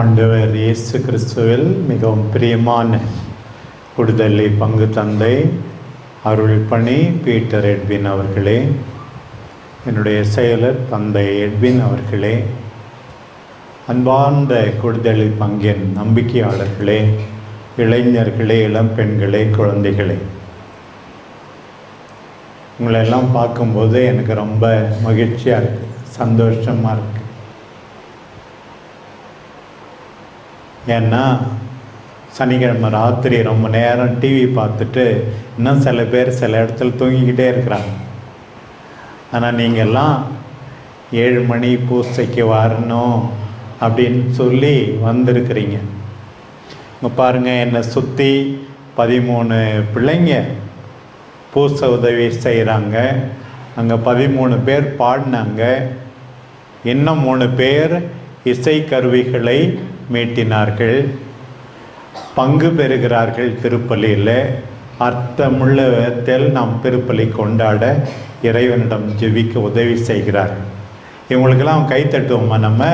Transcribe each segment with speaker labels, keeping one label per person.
Speaker 1: ஆண்டவர் இயேசு கிறிஸ்துவில் மிகவும் பிரியமான விடுதலை பங்கு தந்தை அருள் பணி பீட்டர் எட்வின் அவர்களே என்னுடைய செயலர் தந்தை எட்வின் அவர்களே அன்பார்ந்த கொடுதலி பங்கின் நம்பிக்கையாளர்களே இளைஞர்களே இளம் பெண்களே குழந்தைகளே. உங்களெல்லாம் பார்க்கும்போது எனக்கு ரொம்ப மகிழ்ச்சியாக இருக்குது சந்தோஷமாக இருக்குது ஏன்னா சனிக்கிழமை ராத்திரி ரொம்ப நேரம் டிவி பார்த்துட்டு இன்னும் சில பேர் சில இடத்துல தூங்கிக்கிட்டே இருக்கிறாங்க. ஆனால் நீங்கள்லாம் ஏழு மணி பூசைக்கு வரணும் அப்படின்னு சொல்லி வந்திருக்கிறீங்க. இங்கே பாருங்கள் என்னை சுற்றி பதிமூணு பிள்ளைங்க பூசை உதவி செய்கிறாங்க அங்கே பதிமூணு பேர் பாடினாங்க. இன்னும் மூணு பேர் இசை கருவிகளை மீட்டினார்கள். பங்கு பெறுகிறார்கள் திருப்பலியில் அர்த்தமுள்ள விதத்தில் நாம் திருப்பலி கொண்டாட இறைவனிடம் ஜெபிக்க உதவி செய்கிறார். இவங்களுக்கெல்லாம் கை தட்டுவோமா நம்ம?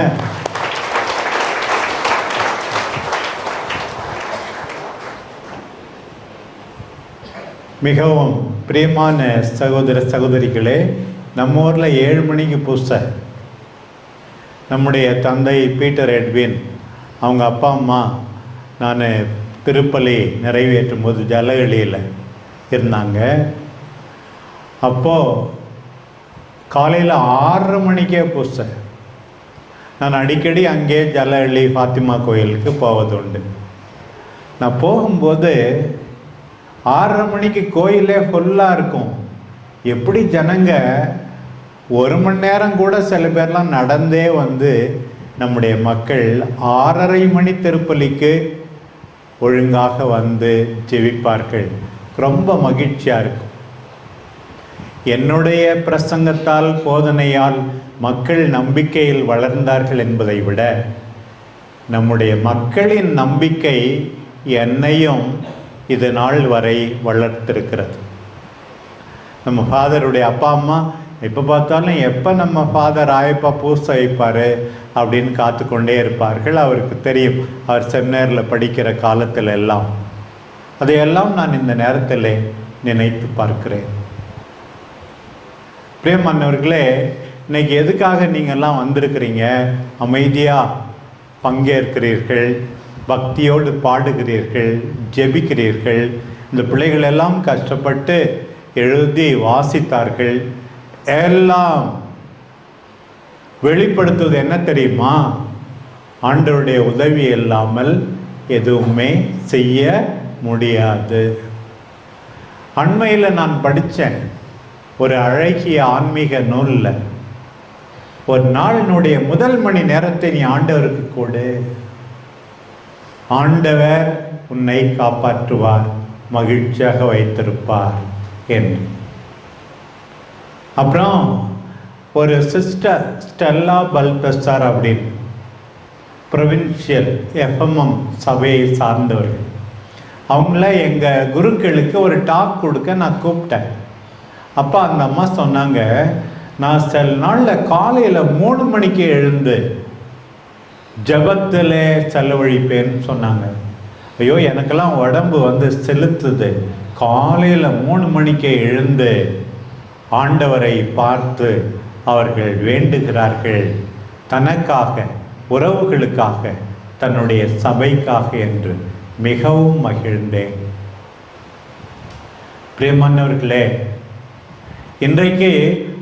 Speaker 1: மிகவும் பிரியமான சகோதர சகோதரிகளே நம்ம ஊரில் ஏழு மணிக்கு பூசை. நம்முடைய தந்தை பீட்டர் எட்வின் அவங்க அப்பா அம்மா நான் திருப்பலி நிறைவேற்றும் போது ஜலகளியில் இருந்தாங்க. அப்போது காலையில் ஆறரை மணிக்கே பூசை நான் அடிக்கடி அங்கே ஜலஹள்ளி ஃபாத்திமா கோயிலுக்கு போவது உண்டு. நான் போகும்போது ஆறரை மணிக்கு கோயிலே ஃபுல்லாக இருக்கும். எப்படி ஜனங்க ஒரு மணி நேரம் கூட சில பேர்லாம் நடந்தே வந்து நம்முடைய மக்கள் ஆறரை மணி திருப்பலிக்கு ஒழுங்காக வந்து ஜெபிப்பார்கள். ரொம்ப மகிழ்ச்சியாக இருக்கும். என்னுடைய பிரசங்கத்தால் போதனையால் மக்கள் நம்பிக்கையில் வளர்ந்தார்கள் என்பதை விட நம்முடைய மக்களின் நம்பிக்கை என்னையும் இது நாள் வரை வளர்த்திருக்கிறது. நம்ம ஃபாதருடைய அப்பா அம்மா எப்போ பார்த்தாலும் எப்போ நம்ம ஃபாதர் ஆயப்பா பூசை வைப்பார் அப்படின்னு காத்து கொண்டே இருப்பார்கள். அவருக்கு தெரியும். அவர் செமினாரில் படிக்கிற காலத்தில் எல்லாம் அதையெல்லாம் நான் இந்த நேரத்தில் நினைத்து பார்க்கிறேன். பிரியமானவர்களே இன்னைக்கு எதுக்காக நீங்கள்லாம் வந்திருக்கிறீங்க? அமைதியாக பங்கேற்கிறீர்கள் பக்தியோடு பாடுகிறீர்கள் ஜெபிக்கிறீர்கள். இந்த பிள்ளைகள் எல்லாம் கஷ்டப்பட்டு எழுதி வாசித்தார்கள். எல்லாம் வெளிப்படுத்துவது என்ன தெரியுமா? ஆண்டவருடைய உதவி இல்லாமல் எதுவுமே செய்ய முடியாது. அண்மையில் நான் படித்தேன். ஒரு அழகிய ஆன்மீக நூலில் ஒரு நாளினுடைய முதல் மணி நேரத்தை நீ ஆண்டவருக்கு கொடு. ஆண்டவர் உன்னை காப்பாற்றுவார் மகிழ்ச்சியாக வைத்திருப்பார் என்று. அப்புறம் ஒரு சிஸ்டர் ஸ்டெல்லா பல்பெஸ்டார் அப்படின்னு ப்ரொவின்ஷியல் எஃப்எம்எம் சபையை சார்ந்தவர்கள் அவங்கள எங்கள் குருக்களுக்கு ஒரு டாக் கொடுக்க நான் கூப்பிட்டேன். அப்போ அந்த அம்மா சொன்னாங்க நான் சில நாளில் காலையில் மூணு மணிக்கு எழுந்து ஜபத்தில் செலவழிப்பேன்னு சொன்னாங்க. ஐயோ எனக்கெல்லாம் உடம்பு வந்து செலுத்துது. காலையில் மூணு மணிக்கு எழுந்து ஆண்டவரை பார்த்து அவர்கள் வேண்டுகிறார்கள். தனக்காக உறவுகளுக்காக தன்னுடைய சபைக்காக என்று மிகவும் மகிழ்ந்தேன். பிரியமானவர்களே இன்றைக்கு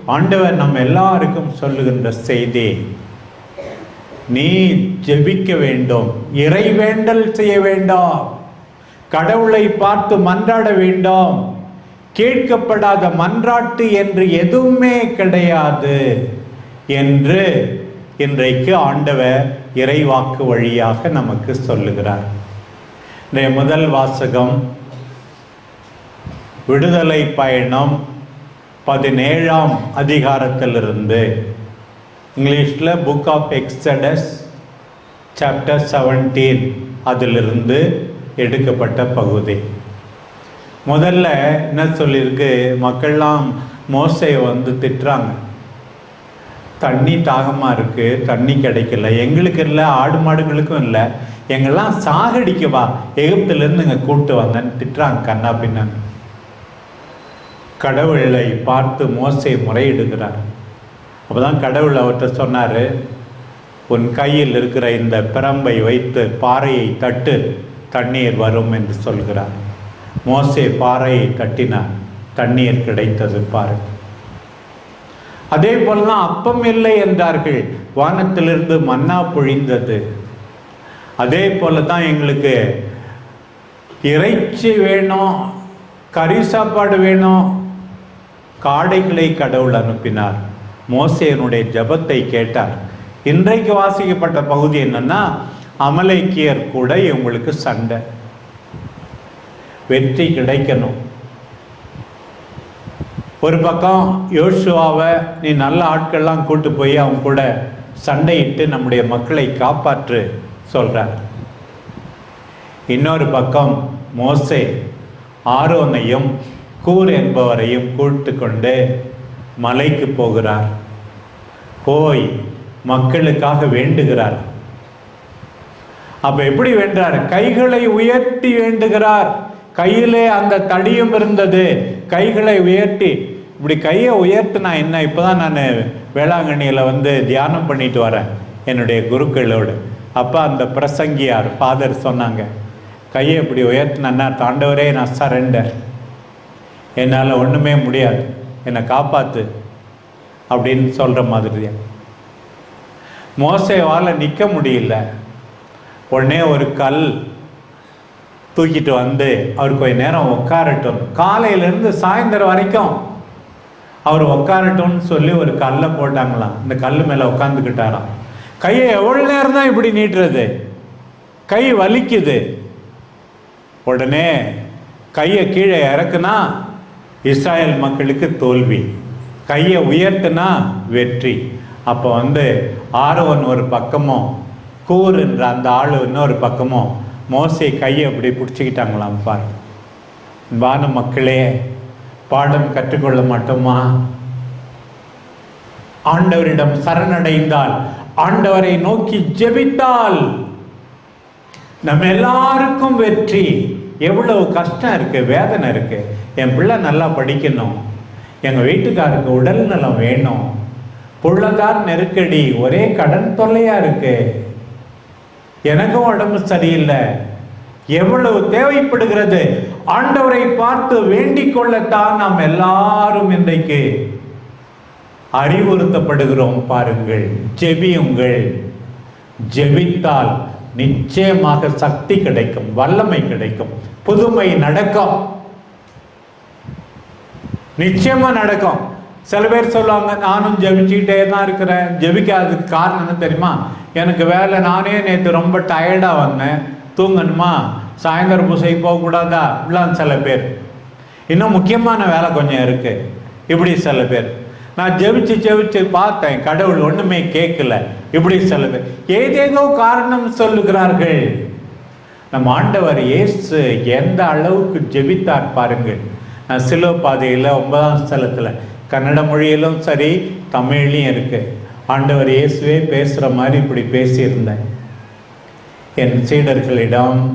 Speaker 1: ஆண்டவர் நம் எல்லாருக்கும் சொல்லுகின்ற செய்தி நீ ஜெபிக்க வேண்டும் இறைவேண்டல் செய்ய வேண்டாம். கடவுளை பார்த்து மன்றாட வேண்டாம். கேட்கப்படாத மன்றாட்டு என்று எதுவுமே கிடையாது என்று இன்றைக்கு ஆண்டவர் இறைவாக்கு வழியாக நமக்கு சொல்லுகிறார். இன்றைய முதல் வாசகம் விடுதலை பயணம் பதினேழாம் அதிகாரத்திலிருந்து. இங்கிலீஷில் book of Exodus chapter seventeen அதிலிருந்து எடுக்கப்பட்ட பகுதி. முதல்ல என்ன சொல்லியிருக்கு? மக்கள்லாம் மோசையை வந்து திட்டுறாங்க. தண்ணி தாகமாக இருக்குது தண்ணி கிடைக்கல எங்களுக்கு இல்லை ஆடு மாடுகளுக்கும் இல்லை. எங்கெல்லாம் சாகடிக்கவா எகிப்துலேருந்து இங்கே கூப்பிட்டு வந்தேன்னு திட்டுறாங்க கண்ணா பின்னாங்க கடவுளை பார்த்து மோசை முறையிடுகிறார். அப்போதான் கடவுள் அவர்கிட்ட சொன்னார் உன் கையில் இருக்கிற இந்த பிரம்பை வைத்து பாறையை தட்டு தண்ணீர் வரும் என்று சொல்கிறார். மோசே பாறையை தட்டினார் தண்ணீர் கிடைத்தது பாரு அதே போலதான் அப்பம் இல்லை என்றார்கள். வானத்திலிருந்து மன்னா பொழிந்தது. அதே போல தான் எங்களுக்கு இறைச்சி வேணும் கறி சாப்பாடு வேணும் காடைகளை கடவுள் அனுப்பினார். மோசையனுடைய ஜபத்தை கேட்டார். இன்றைக்கு வாசிக்கப்பட்ட பகுதி என்னன்னா அமலைக்கியர் கூட இவங்களுக்கு சண்டை. வெற்றி கிடைக்கணும். ஒரு பக்கம் யோசுவாவை நீ நல்ல ஆட்கள்லாம் கூட்டு போய் அவங்க கூட சண்டையிட்டு நம்முடைய மக்களை காப்பாற்று சொல்கிறார் இன்னொரு பக்கம் மோசே ஆரோனையும் கூர் என்பவரையும் கூட்டு கொண்டு மலைக்கு போகிறார். போய் மக்களுக்காக வேண்டுகிறார். அப்போ எப்படி வேண்டார் கைகளை உயர்த்தி வேண்டுகிறார். கையிலே அந்த தடியும் இருந்தது. கைகளை உயர்த்தி இப்படி கையை உயர்த்தினா என்ன? இப்போதான் நான் வேளாங்கண்ணியில் வந்து தியானம் பண்ணிட்டு வரேன் என்னுடைய குருக்களோடு. அப்போ அந்த பிரசங்கியார் ஃபாதர் சொன்னாங்க கையை இப்படி உயர்த்தினா தாண்டவரே நான் சரண்டர். என்னால் ஒன்றுமே முடியாது. என்னை காப்பாற்று அப்படின்னு சொல்கிற மாதிரியா மோசைவால் நிற்க முடியல. உடனே ஒரு கல் தூக்கிட்டு வந்து அவர் கொஞ்ச நேரம் உட்காரட்டும் காலையிலேருந்து சாயந்தரம் வரைக்கும் அவர் உட்காரட்டும்னு சொல்லி ஒரு கல்லை போட்டாங்களாம். இந்த கல் மேலே உட்காந்துக்கிட்டாராம் கையை எவ்வளோ நேரம் தான் இப்படி நீட்டுறது? கை வலிக்குது. உடனே கையை கீழே இறக்குனா இஸ்ராயல் மக்களுக்கு தோல்வி. கையை உயர்த்தினா வெற்றி. அப்போ வந்து ஆரோன் ஒரு பக்கமும் கூறுன்ற அந்த ஆள் இன்னொரு பக்கமும் மோசை கையை அப்படி பிடிச்சிக்கிட்டாங்களாம் பாரு. வான மக்களே பாடம் கற்றுக்கொள்ள மாட்டோமா? ஆண்டவரிடம் சரணடைந்தால் ஆண்டவரை நோக்கி ஜெபித்தால் நம்ம எல்லாருக்கும் வெற்றி. எவ்வளவு கஷ்டம் இருக்கு வேதனை இருக்கு. என் பிள்ளை நல்லா படிக்கணும். எங்கள் வீட்டுக்காருக்கு உடல் நலம் வேணும். பொருளாதார நெருக்கடி ஒரே கடன் தொல்லையாக இருக்குது எனக்கும் உடம்பு சரியில்லை. எவ்வளவு தேவைப்படுகிறது? ஆண்டவரை பார்த்து வேண்டிக் கொள்ளத்தான் நாம் எல்லாரும் இன்றைக்கு அறிவுறுத்தப்படுகிறோம். பாருங்கள் ஜெபியுங்கள். ஜெபித்தால் நிச்சயமாக சக்தி கிடைக்கும் வல்லமை கிடைக்கும். புதுமை நடக்கும். நிச்சயமா நடக்கும். சில பேர் சொல்லுவாங்க நானும் ஜெபிச்சுக்கிட்டே தான் இருக்கிறேன். ஜெபிக்காததுக்கு காரணம் என்ன தெரியுமா? எனக்கு வேலை நானே நேற்று ரொம்ப டயர்டாக வந்தேன். தூங்கணுமா? சாயந்தரம் பூசை போகக்கூடாதா? இப்படிலாம் சில பேர். இன்னும் முக்கியமான வேலை கொஞ்சம் இருக்குது இப்படி சில பேர். நான் ஜெபிச்சு ஜெபிச்சு பார்த்தேன் கடவுள் ஒன்றுமே கேட்கல. இப்படி சில பேர். ஏதேதோ காரணம் சொல்லுகிறார்கள். நம் ஆண்டவர் இயேசு எந்த அளவுக்கு ஜெபித்தார் பாருங்கள். நான் சிலோ பாதையில் ஒன்பதாம் ஸ்தலத்தில் கன்னட மொழியிலும் சரி தமிழ்லையும் இருக்குது ஆண்டவர் இயேசுவே பேசுகிற மாதிரி இப்படி பேசியிருந்தேன். என் சீடர்களிடம்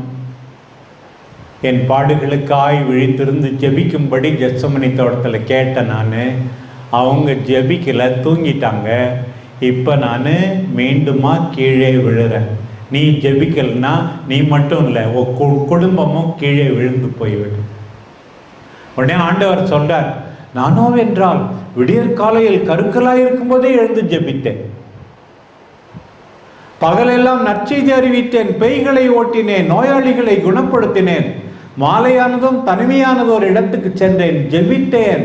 Speaker 1: என் பாடுகளுக்காய் விழித்திருந்து ஜெபிக்கும்படி ஜெசமணி தோட்டத்தில் கேட்டேன் நான். அவங்க ஜெபிக்கலை தூங்கிட்டாங்க. இப்போ நான் மீண்டுமா கீழே விழுறேன். நீ ஜெபிக்கலைன்னா நீ மட்டும் இல்லை உன் கு- குடும்பமும் கீழே விழுந்து போய்விடும். உடனே ஆண்டவர் சொல்கிறார் நானோ விடியற்காலையில் விடியற் காலையில் கருக்களாய் இருக்கும்போதே எழுந்து ஜெபித்தேன். பகலெல்லாம் நற்செய்தி அறிவித்தேன் பேய்களை ஓட்டினேன் நோயாளிகளை குணப்படுத்தினேன். மாலையானதும் தனிமையானது ஒரு இடத்துக்கு சென்றேன் ஜெபித்தேன்.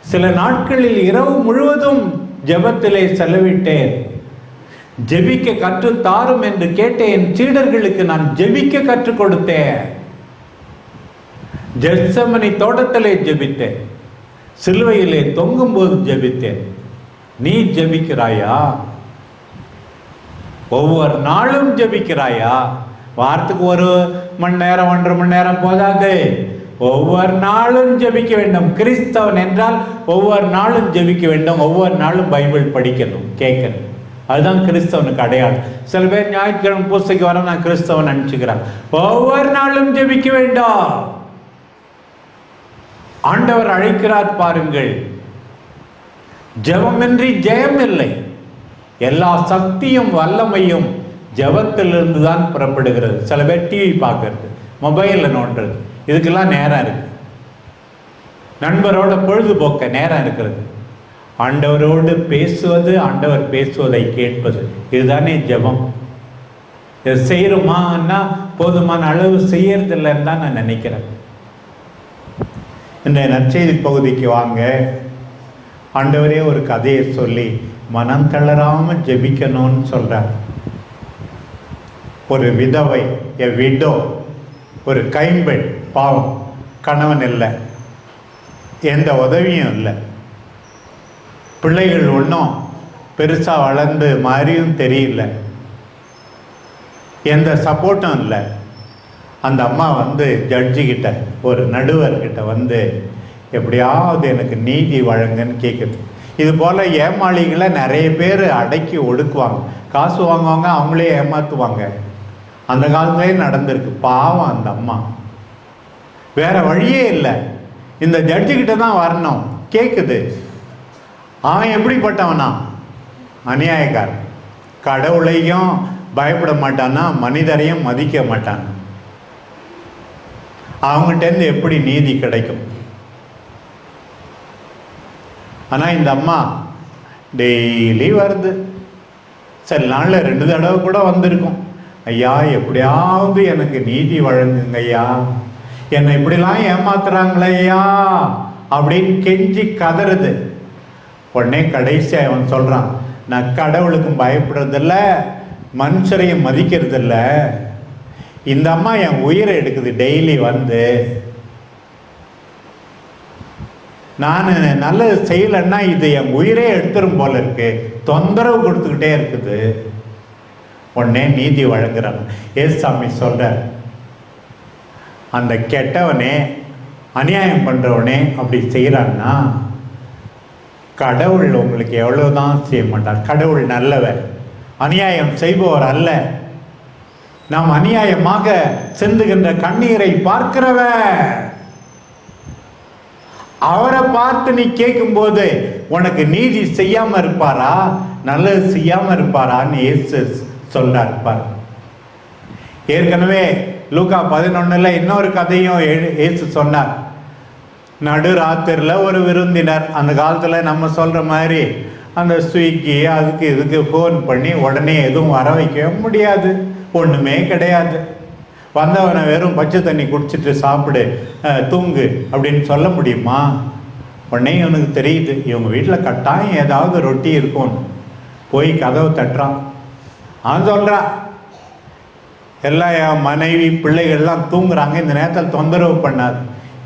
Speaker 1: சில நாட்களில் இரவு முழுவதும் ஜெபத்திலே செலவிட்டேன். ஜெபிக்க கற்றுத் தாரும் என்று கேட்டேன் சீடர்களுக்கு நான் ஜெபிக்க கற்றுக் கொடுத்தேன். ஜெர்சமனி தோட்டத்திலே ஜெபித்தேன். சிலுவையிலே தொங்கும்போது ஜெபித்தேன். நீ ஜெபிக்கிறாயா? ஒவ்வொரு நாளும் ஜெபிக்கிறாயா? வாரத்துக்கு ஒரு மணி நேரம் ஒன்றரை மணி நேரம் போதாது. ஒவ்வொரு நாளும் ஜெபிக்க வேண்டும். கிறிஸ்தவன் என்றால் ஒவ்வொரு நாளும் ஜெபிக்க வேண்டும். ஒவ்வொரு நாளும் பைபிள் படிக்கணும் கேட்கணும். அதுதான் கிறிஸ்தவனுக்கு அடையாளம். சில பேர் ஞாயிற்றுக்கிழமை பூசைக்கு வர நான் கிறிஸ்தவன் நினச்சிக்கிறான் ஒவ்வொரு நாளும் ஜெபிக்க வேண்டாம். ஆண்டவர் அழைக்கிறார் பாருங்கள். ஜெபமின்றி ஜெயம் இல்லை எல்லா சக்தியும் வல்லமையும் ஜபத்திலிருந்து தான் புறப்படுகிறது. சில பேர் டிவி பார்க்கறது மொபைலில் நோண்டுறது. இதுக்கெல்லாம் நேரம் இருக்கு. நண்பரோட பொழுதுபோக்க நேரம் இருக்கிறது. ஆண்டவரோடு பேசுவது ஆண்டவர் பேசுவதை கேட்பது. இதுதானே ஜெபம். இதை செய்கிறோமான்னா போதுமான அளவு செய்யறதில்லைன்னு தான் நான் நினைக்கிறேன். இந்த நற்செய்தி பகுதிக்கு வாங்க. ஆண்டவரே ஒரு கதையை சொல்லி மனம் தளராமல் ஜெபிக்கணும்னு சொல்கிறார் ஒரு விதவை எ விடோ ஒரு கைம்பெண் பாவம் கணவன் இல்லை. எந்த உதவியும் இல்லை. பிள்ளைகள் ஒன்றும் பெருசாக வளர்ந்து மாதிரியும் தெரியல. எந்த சப்போர்ட்டும் இல்லை. அந்த அம்மா வந்து ஜட்ஜிக்கிட்ட ஒரு நடுவர்கிட்ட வந்து எப்படியாவது எனக்கு நீதி வழங்குன்னு கேட்குது இது போல் ஏமாளிகளை நிறைய பேர் அடக்கி ஒடுக்குவாங்க. காசு வாங்குவாங்க அவங்களே ஏமாற்றுவாங்க அந்த காலத்துலேயே நடந்திருக்கு. பாவம் அந்த அம்மா. வேற வழியே இல்லை. இந்த ஜட்ஜுக்கிட்ட தான் வரணும். கேட்குது அவன் எப்படிப்பட்டவனா? அநியாயக்காரன். கடவுளையும் பயப்பட மாட்டானா மனிதரையும் மதிக்க மாட்டான். அவங்ககிட்டேருந்து எப்படி நீதி கிடைக்கும்? ஆனால் இந்த அம்மா டெய்லி வருது. சில நாளில் ரெண்டு தடவை கூட வந்திருக்கும். ஐயா எப்படியாவது எனக்கு நீதி வழங்குங்க ஐயா. என்னை இப்படிலாம் ஏமாத்துறாங்களே ஐயா அப்படின்னு கெஞ்சி கதறுது. உடனே கடைசி அவன் சொல்கிறான் நான் கடவுளுக்கும் பயப்படுறதில்ல மனுஷரையும் மதிக்கிறதில்ல. இந்த அம்மா என் உயிரை எடுக்குது டெய்லி வந்து. நான் நல்லது செய்யலைன்னா இது என் உயிரே எடுத்துரும் போல இருக்கு. தொந்தரவு கொடுத்துக்கிட்டே இருக்குது. உடனே நீதி வழங்குறாங்க ஏசாமி சொல்கிறார் அந்த கெட்டவனே அநியாயம் பண்ணுறவனே அப்படி செய்கிறான்னா கடவுள் உங்களுக்கு எவ்வளவுதான் செய்ய மாட்டார். கடவுள் நல்லவர். அநியாயம் செய்பவர் அல்ல. நாம் அநியாயமாக செந்துகின்ற கண்ணீரை பார்க்கிறவ அவரை பார்த்து நீ கேட்கும்போது உனக்கு நீதி செய்யாம இருப்பாரா? நல்லது செய்யாம இருப்பாரான்னு ஏசு சொல்றார் பாரு. ஏற்கனவே லூகா பதினொன்னுல இன்னொரு கதையும் ஏசு சொன்னார். நடு ராத்திரியில் ஒரு விருந்தினர் அந்த காலத்தில் நம்ம சொல்கிற மாதிரி அந்த ஸ்விக்கி அதுக்கு இதுக்கு ஃபோன் பண்ணி உடனே எதுவும் வர வைக்கவே முடியாது. ஒன்றுமே கிடையாது. வந்தவனை வெறும் பச்சை தண்ணி குடிச்சிட்டு சாப்பிடு தூங்கு அப்படின்னு சொல்ல முடியுமா? உடனே இவனுக்கு தெரியுது இவங்க வீட்டில் கட்டாயம் ஏதாவது ரொட்டி இருக்கும்னு போய் கதவை தட்டுறான். அவன் சொல்கிறான் எல்லாம் என் மனைவி பிள்ளைகள்லாம் தூங்குறாங்க இந்த நேரத்தில் தொந்தரவு பண்ணாது.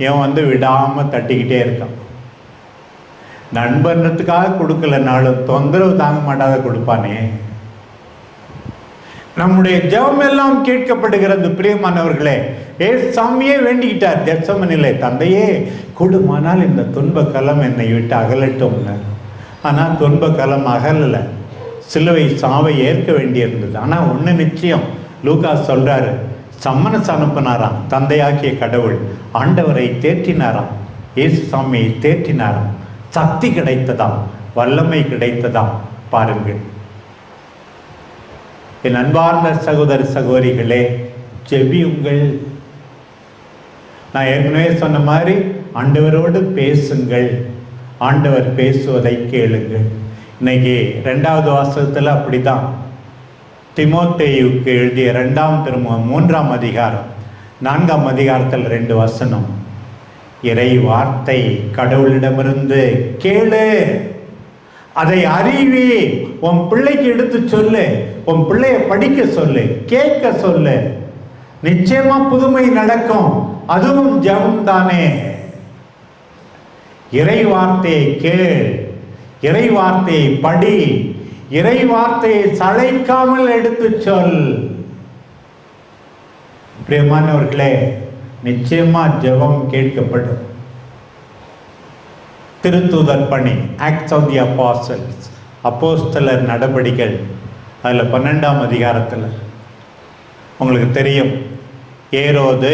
Speaker 1: இவன் வந்து விடாமல் தட்டிக்கிட்டே இருக்கான். நண்பர்ன்றதுக்காக கொடுக்கலனாலும் தொந்தரவு தாங்க மாட்டாத கொடுப்பானே. நம்முடைய ஜெபம் எல்லாம் கேட்கப்படுகிறது. பிரியமானவர்களே ஏ சாமியே வேண்டிக்கிட்டார். ஜெட்சமனிலே தந்தையே கொடுமானால் இந்த துன்ப கலம் என்னை விட்டு அகலட்டும்னு ஆனால் துன்ப கலம் அகலலை. சிலுவை சாவை ஏற்க வேண்டியிருந்தது. ஆனால் ஒன்று நிச்சயம் லூகா சொல்கிறாரு சம்மனஸ் அனுப்பினாராம் தந்தையாக்கிய கடவுள். ஆண்டவரை தேற்றினாராம் இயேசு சாமியை தேற்றினாராம். சக்தி கிடைத்ததாம் வல்லமை கிடைத்ததாம். பாருங்கள். என் அன்பார்ந்த சகோதர சகோதரிகளே ஜெபியுங்கள் நான் ஏற்கனவே சொன்ன மாதிரி ஆண்டவரோடு பேசுங்கள். ஆண்டவர் பேசுவதை கேளுங்கள். இன்னைக்கு ரெண்டாவது வாசகத்தில் அப்படிதான் திமோத்தேயுக்கு எழுதிய ரெண்டாம் திருமுகம் மூன்றாம் அதிகாரம் நான்காம் அதிகாரத்தில் ரெண்டு வசனம். இறை வார்த்தை கடவுளிடமிருந்து கேளு. அதை அறிவி. உன் பிள்ளைக்கு எடுத்து சொல்லு. உன் பிள்ளைய படிக்க சொல்லு. கேட்க சொல்லு. நிச்சயமா புதுமை நடக்கும். அதுவும் ஜெபம் தானே இறை வார்த்தையை கேள். இறை வார்த்தையை படி. இறை வார்த்தையை சளைக்காமல் எடுத்து சொல். பிரியமானவர்களே நிச்சயமா ஜெபம் கேட்கப்படும். திருத்துதர் பணி ஆக்ட்ஸ் ஆஃப் தி அப்பாசல்ஸ் அப்போஸ்தலர் நடபடிகள் அதில் பன்னெண்டாம் அதிகாரத்தில். உங்களுக்கு தெரியும் ஏரோது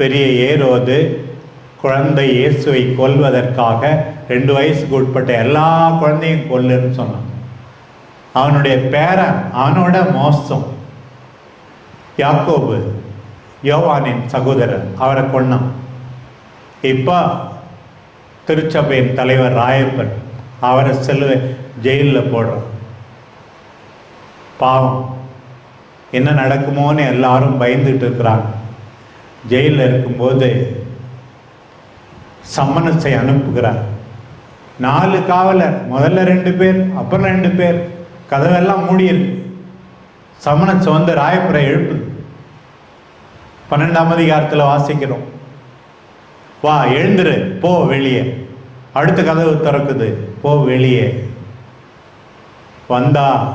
Speaker 1: பெரிய ஏரோது குழந்தை இயேசுவை கொல்வதற்காக ரெண்டு வயசுக்கு உட்பட்ட எல்லா குழந்தையும் கொல்லுன்னு சொன்னான். அவனுடைய பேரன் அவனோட மோசம். யாக்கோபு யோவானின் சகோதரர் அவரை கொன்னான். இப்போ திருச்சபையின் தலைவர் ராயப்பன் அவரை செல்லுவை ஜெயிலில் போடுறான். பாவம். என்ன நடக்குமோன்னு எல்லாரும் பயந்துட்டு இருக்கிறாங்க. ஜெயிலில் இருக்கும்போது சம்மனஸை அனுப்புகிறார். நாலு காவலர் முதல்ல ரெண்டு பேர் அப்புறம் ரெண்டு பேர் கதவெல்லாம் மூடியிருக்கு. சமணஸ் வந்து ராயப்புரை எழுப்பு. பன்னெண்டாம் அதிகாரத்தில் வாசிக்கிறோம். வா எழுந்துரு போ வெளியே. அடுத்த கதவு திறக்குது போ வெளியே. வந்தா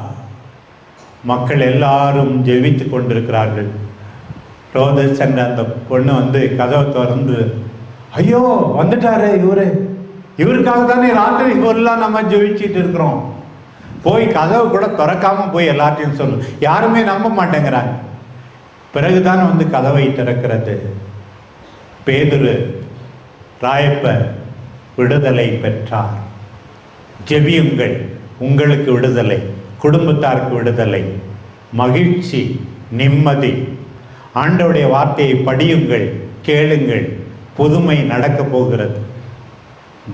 Speaker 1: மக்கள் எல்லாரும் ஜெபித்து கொண்டிருக்கிறார்கள். ரோதஸ் என்ற அந்த பொண்ணு வந்து கதவை திறந்து ஐயோ வந்துட்டாரு இவரு. இவருக்காக தானே ராத்திரி பொருளாக நம்ம ஜெபிச்சிட்டு இருக்கிறோம். போய் கதவு கூட திறக்காம போய் எல்லாத்தையும் சொல்லு. யாருமே நம்ப மாட்டேங்கிறாங்க. பிறகுதான் வந்து கதவை திறக்கிறது. பேதுரு ராயப்பர் விடுதலை பெற்றார். ஜெபியுங்கள் உங்களுக்கு விடுதலை குடும்பத்தாருக்கு விடுதலை மகிழ்ச்சி நிம்மதி. ஆண்டவருடைய வார்த்தையை படியுங்கள் கேளுங்கள் புதுமை நடக்கப் போகிறது.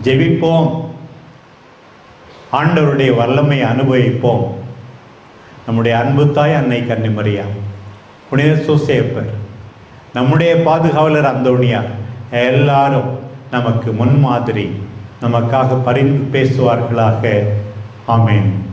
Speaker 1: ஜெபிப்போம். ஆண்டவருடைய வல்லமை அனுபவிப்போம். நம்முடைய அன்பு தாய் அன்னை கன்னிமரியா புனித சூசேப்பர் நம்முடைய பாதுகாவலர் அந்தோணியார் எல்லாரும் நமக்கு முன்மாதிரி நமக்காக பரிந்து பேசுவார்களாக. ஆமேன்.